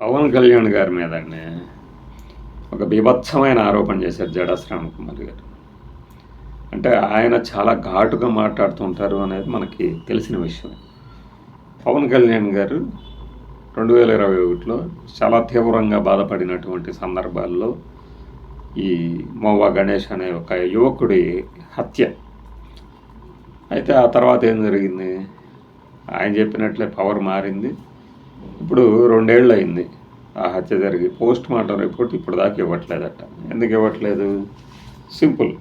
పవన్ కళ్యాణ్ గారి మీద అండి ఒక బీభత్సమైన ఆరోపణ చేశారు జడా శ్రావణకుమార్ గారు. అంటే ఆయన చాలా ఘాటుగా మాట్లాడుతుంటారు అనేది మనకి తెలిసిన విషయం. పవన్ కళ్యాణ్ గారు రెండు వేల ఇరవై ఒకటిలో చాలా తీవ్రంగా బాధపడినటువంటి సందర్భాల్లో ఈ మోవా గణేష్ అనే ఒక యువకుడి హత్య. అయితే ఆ తర్వాత ఏం జరిగింది? ఆయన చెప్పినట్లే పవర్ మారింది. ఇప్పుడు రెండేళ్ళు అయింది ఆ హత్య జరిగి. పోస్ట్ మార్టం రిపోర్ట్ ఇప్పుడు దాకా ఇవ్వట్లేదట. ఎందుకు ఇవ్వట్లేదు? సింపుల్.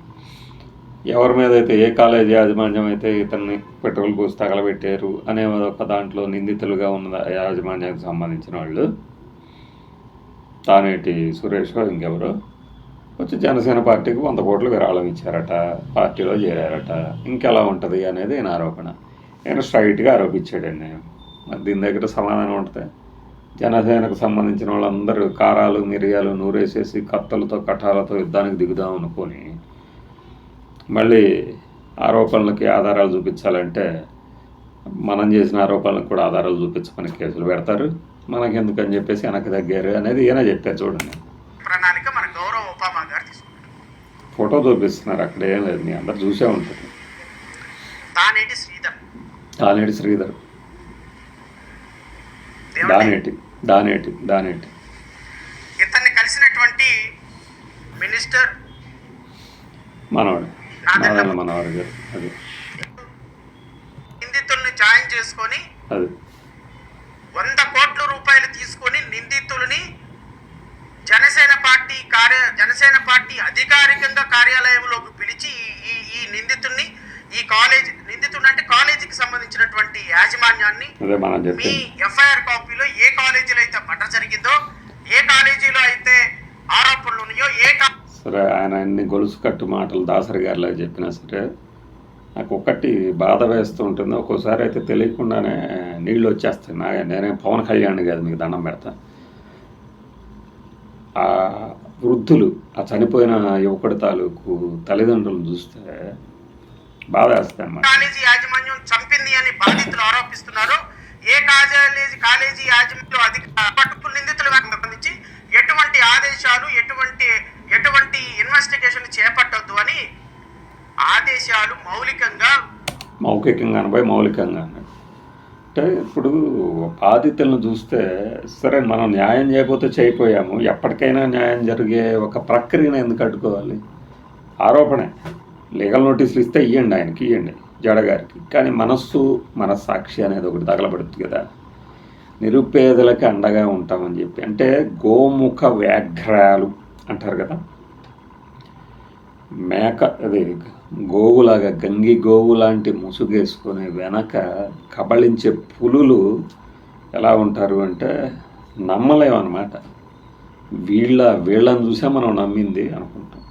ఎవరి మీద అయితే ఏ కాలేజీ యాజమాన్యం అయితే ఇతన్ని పెట్రోల్ పోసి తగలబెట్టారు అనే ఒక దాంట్లో నిందితులుగా ఉన్న యాజమాన్యానికి సంబంధించిన వాళ్ళు తానేటి సురేష్ ఇంకెవరో వచ్చి జనసేన పార్టీకి వంద కోట్లు విరాళం ఇచ్చారట పార్టీలో చేరారట. ఇంకెలా ఉంటుంది అనేది ఆయన ఆరోపణ. ఈయన స్ట్రైట్గా ఆరోపించాడండి. మరి దీని దగ్గర సమాధానం ఉంటుంది జనసేనకు సంబంధించిన వాళ్ళందరూ కారాలు మిరియాలు నూరేసేసి కత్తలతో కఠాలతో యుద్ధానికి దిగుదాం అనుకొని మళ్ళీ ఆరోపణలకి ఆధారాలు చూపించాలంటే మనం చేసిన ఆరోపణలకు కూడా ఆధారాలు చూపించమని కేసులు పెడతారు. మనకి ఎందుకని చెప్పేసి వెనక్కి తగ్గారు అనేది ఈయన చెప్పారు చూడండి. ప్రణాళిక మన గౌరవ ఒబామా గారు తీసుకున్నారు. ఫోటో చూపిస్తున్నారు అక్కడ ఏం లేదు మీ అందరు చూసే ఉంటుంది తానేటి శ్రీధర్. దానేటి శ్రీధర్. దానేటి దానేటి దానేటి. ఇతన్ని కలిసినటువంటి మినిస్టర్ మనవాడు నాదెండ్ల మనవాడు గారు అది. నిందితుల్ని జాయిన్ చేసుకొని అది. వంద కోట్ల రూపాయలు తీసుకొని నిందితుల్ని జనసేన పార్టీ కార్య జనసేన పార్టీ అధికారికంగా కార్యాలయంలోకి పిలిచి ఈ- ఈ నిందితుల్ని ఈ కాలేజ్ కాలేజీకి సంబంధించినటువంటి యాజమాన్యాన్ని మీ ఎఫ్ఐఆర్ కాపీలో ఏ కాలేజీలో అయితే మర్డర్ జరిగిందో ఏ కాలేజీలో అయితే ఆరోపణలు ఉన్నాయో ఏ సరే ఆయన అన్ని గొలుసు కట్టు మాటలు దాసరి గారిలా చెప్పినా సరే నాకు ఒకటి బాధ వేస్తూ ఉంటుంది. ఒక్కోసారి అయితే తెలియకుండానే నీళ్ళు వచ్చేస్తాయి. నా నేనే పవన్ కళ్యాణ్ కాదు మీకు దండం పెడతా. ఆ వృద్ధులు ఆ చనిపోయిన యువకుడి తాలూకు తల్లిదండ్రులను చూస్తే బాధ వేస్తాయి అన్నమాట. కాలేజీ యాజమాన్యం చంపింది అని బాధితులు ఆరోపిస్తున్నారు. ఏ కాలేజీ కాలేజీ యాజమాన్యం అధిక పట్టుకు నిందితులుగా సంబంధించి ఎటువంటి ఆదేశాలు ఎటువంటి ఎటువంటి ఇన్వెస్టిగేషన్ చేపట్టద్దు అని ఆదేశాలు మౌలికంగా మౌఖికంగా అనబోయి మౌలికంగా అంటే ఇప్పుడు బాధితులను చూస్తే సరే మనం న్యాయం చేయకపోతే చేయిపోయాము. ఎప్పటికైనా న్యాయం జరిగే ఒక ప్రక్రియను ఎందుకు అడ్డుకోవాలి? ఆరోపణే. లీగల్ నోటీసులు ఇస్తే ఇవ్వండి ఆయనకి ఇవ్వండి జడగారికి. కానీ మనస్సు మనస్సాక్షి అనేది ఒకటి తగలబడుతుంది కదా. నిరుపేదలకు అండగా ఉంటామని చెప్పి. అంటే గోముఖ వ్యాఘ్రాలు అంటారు కదా. మేక అది గోవులాగా గంగి గోవు లాంటి ముసుగేసుకొని వెనక కబళించే పులులు ఎలా ఉంటారు అంటే నమ్మలేమన్నమాట. వీళ్ళ వీళ్ళని చూసే మనం నమ్మింది అనుకుంటాం.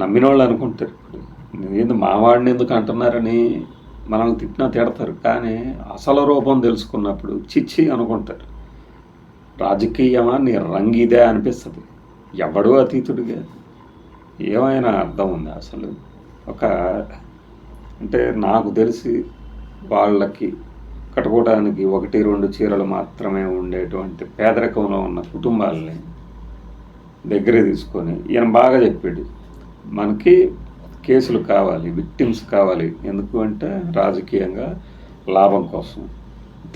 నమ్మిన వాళ్ళు అనుకుంటారు. ఇప్పుడు ఏంది మావాడిని ఎందుకు అంటున్నారని మనం తిట్టినా తిడతారు. కానీ అసలు రూపం తెలుసుకున్నప్పుడు చిచ్చి అనుకుంటారు. రాజకీయమా నీ రంగిదే అనిపిస్తుంది. ఎవడో అతీతుడిగా. ఏమైనా అర్థం ఉంది అసలు? ఒక అంటే నాకు తెలిసి వాళ్ళకి కట్టుకోవడానికి ఒకటి రెండు చీరలు మాత్రమే ఉండేటువంటి పేదరికంలో ఉన్న కుటుంబాలని దగ్గర తీసుకొని ఈయన బాగా చెప్పాడు. మనకి కేసులు కావాలి విక్టిమ్స్ కావాలి. ఎందుకు అంటే రాజకీయంగా లాభం కోసం.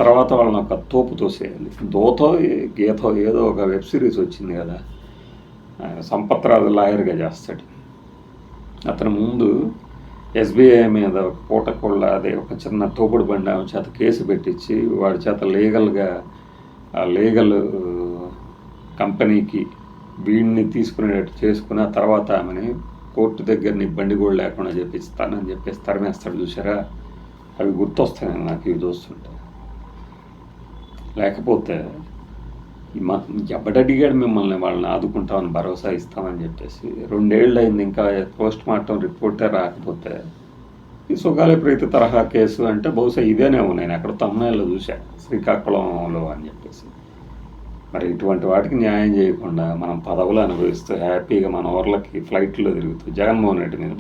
తర్వాత వాళ్ళని ఒక తోపు తోసేయాలి. దోతో గీతో ఏదో ఒక వెబ్ సిరీస్ వచ్చింది కదా. సంపత్ రాజు లాయర్గా చేస్తాడు. అతని ముందు ఎస్బీఐ మీద ఒక పూటకోళ్ళ అదే ఒక చిన్న తోపుడు బండి ఆమె చేత కేసు పెట్టించి వాడి చేత లీగల్గా ఆ లీగల్ కంపెనీకి వీడిని తీసుకునేటట్టు చేసుకుని ఆ తర్వాత ఆమెని కోర్టు దగ్గర ఇబ్బంది బండి కూడా లేకుండా చెప్పిస్తానని చెప్పేసి తరిమేస్తాడు చూసారా అవి గుర్తొస్తాయి నాకు ఇవి చూస్తుంటే. లేకపోతే ఈ మా ఎవడడిగాడు మిమ్మల్ని వాళ్ళని ఆదుకుంటామని భరోసా ఇస్తామని చెప్పేసి రెండేళ్ళు అయింది ఇంకా పోస్ట్ మార్టం రిపోర్టే రాకపోతే ఈ సుగాలి ప్రీతి తరహా కేసు అంటే బహుశా ఇదేనేమో నేను ఎక్కడ తమ్మాయిలో చూశాను శ్రీకాకుళంలో అని చెప్పేసి. మరి ఇటువంటి వాటికి న్యాయం చేయకుండా మనం పదవులు అనుభవిస్తూ హ్యాపీగా మన ఊర్లకి ఫ్లైట్లో తిరుగుతూ జగన్మోహన్ రెడ్డి మీద